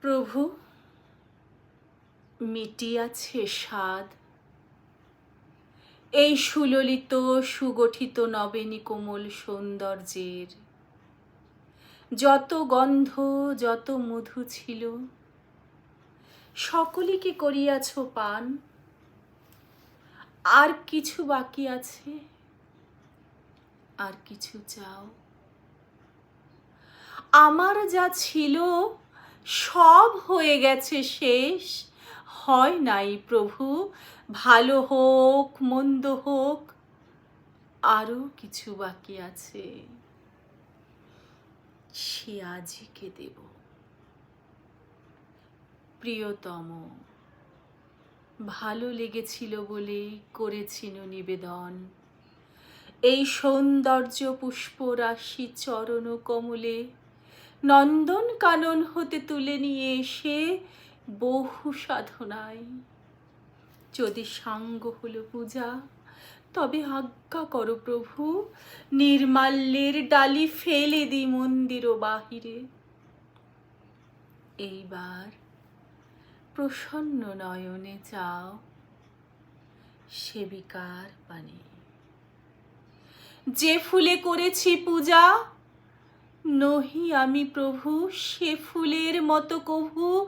প্রভু, মিটিয়াছে স্বাদ। এই সুললিত, সুগঠিত নবেনী কোমল সৌন্দর্যের, যত গন্ধ, যত মধু ছিল সকলই কি করিয়াছ পান? আর কিছু বাকি আছে? আর কিছু চাও? আমার যা ছিল সব হয়ে গেছে শেষ। হয় নাই প্রভু, ভালো হোক, মন্দ হোক আরও কিছু বাকি আছে। সে আজকে দেব? প্রিয়তম, ভালো লেগেছিল বলে করেছিল নিবেদন। এই সৌন্দর্য পুষ্পরাশি চরণ কমলে নন্দন কানন হতে তুলে নিয়ে এসে বহু সাধনায়। যদি সাঙ্গ হলো পূজা, তবে আজ্ঞা করো প্রভু, নির্মাল্যের ডালি ফেলে দি মন্দির ও বাহিরে। এইবার প্রসন্ন নয়নে যাও সেবিকার পানে। যে ফুলে করেছি পূজা নহি আমি প্রভু, সে ফুলের মতো কভু।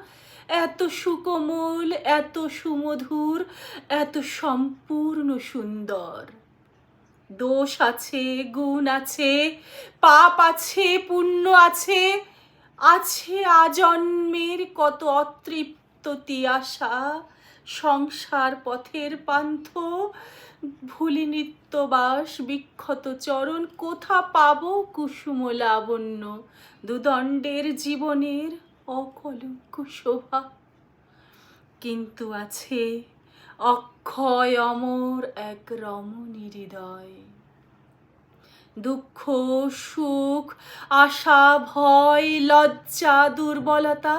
এত সুকোমল, এত সুমধুর, এত সম্পূর্ণ সুন্দর। দোষ আছে, গুণ আছে, পাপ আছে, পুণ্য আছে আছে আজন্মের কত অতৃপ্ত তিয়াসা সংসার পথের পান্থ ভুলি নিত্যবাস বিক্ষত চরণ কোথা পাব কুসুম লাবণ্য দুদণ্ডের জীবনের অকলঙ্ক শোভা। কিন্তু আছে অক্ষয় অমর এক রমণী হৃদয়। দুঃখ, সুখ, আশা, ভয়, লজ্জা, দুর্বলতা,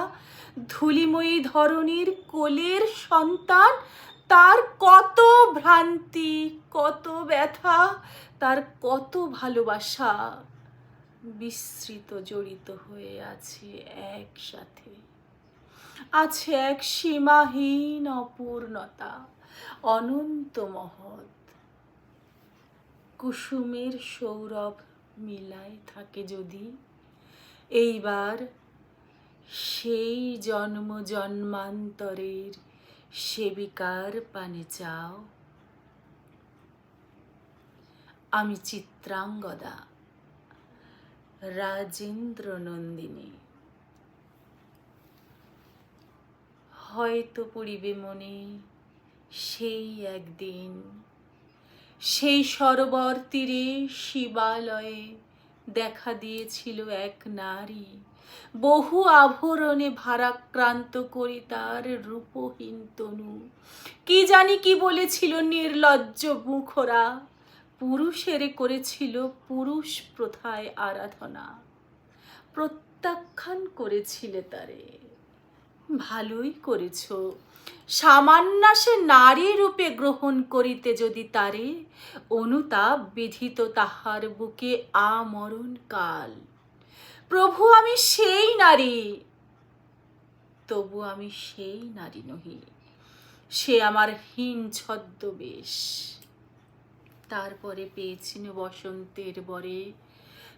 ধুলিময়ী ধরনীর কোলের সন্তান তার কত ভ্রান্তি, কত ব্যথা, তার কত ভালোবাসা বিস্তৃত জড়িত হয়ে আছে একসাথে। আছে এক সীমাহীন অপূর্ণতা, অনন্ত মহৎ। কুসুমের সৌরভ মিলায় থাকে যদি, এইবার সেই জন্ম জন্মান্তরের সেবিকার পানে চাও আমি চিত্রাঙ্গদা রাজেন্দ্র নন্দিনী হয়তো পড়িবে মনে সেই একদিন, সেই সরোবর তীরে শিবালয়ে দেখা দিয়েছিল এক নারী। বহু আভরণে ভারাক্রান্ত করি তার রূপহীন তনু। কি জানি কি বলেছিল নির্লজ্জ মুখরা। পুরুষের করেছিল পুরুষ প্রথায় আরাধনা। প্রত্যাখ্যান করেছিলে তারে। ভালোই করেছ। সামান্যাসে নারী রূপে গ্রহণ করিতে যদি তারে, অনুতাপ বিধিত তাহার বুকে আমরণ কাল প্রভু, আমি সেই নারী। তবু আমি সেই নারী নহি, সে আমার হীন ছদ্মবেশ। তারপরে পেয়েছিল বসন্তের বরে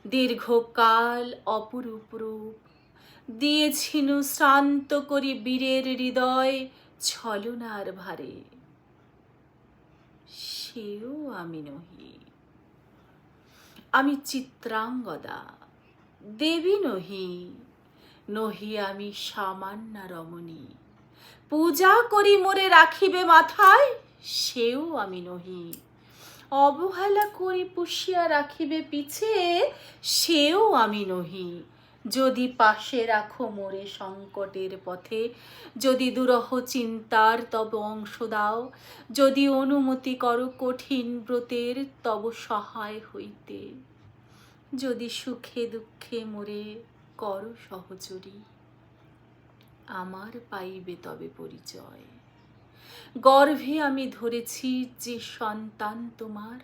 দীর্ঘকাল অপরূপ রূপ। দিয়েছিল শ্রান্ত করি বীরের হৃদয় ছলনার ভারে। সেও আমি নহি। আমি চিত্রাঙ্গদা, দেবী নহি। নহি আমি সামান্যা রমণী। পূজা করি মোরে রাখিবে মাথায়, সেও আমি নহি। অবহেলা করি পুষিয়া রাখিবে পিছে, সেও আমি নহি। যদি পাশে রাখো মোরে সংকটের পথে, যদি দুরহ চিন্তার তব অংশ দাও, যদি অনুমতি করো কঠিন ব্রতের তব সহায় হইতে। যদি সুখে দুঃখে মোরে কর সহচরী, আমার পাইবে তবে পরিচয়। গর্ভে আমি ধরেছি যে সন্তান তোমার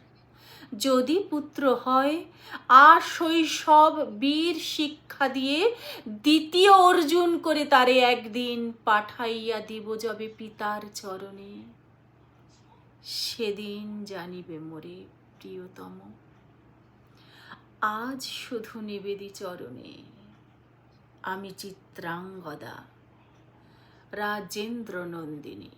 যদি পুত্র হয়, আর শৈশব বীর শিক্ষা দিয়ে দ্বিতীয় অর্জুন করে তারে একদিন পাঠাইয়া দিব যবে পিতার চরণে। সেদিন জানিবে মোরে প্রিয়তম। আজ শুধু নিবেদি চরণে। আমি চিত্রাঙ্গদা রাজেন্দ্র নন্দিনী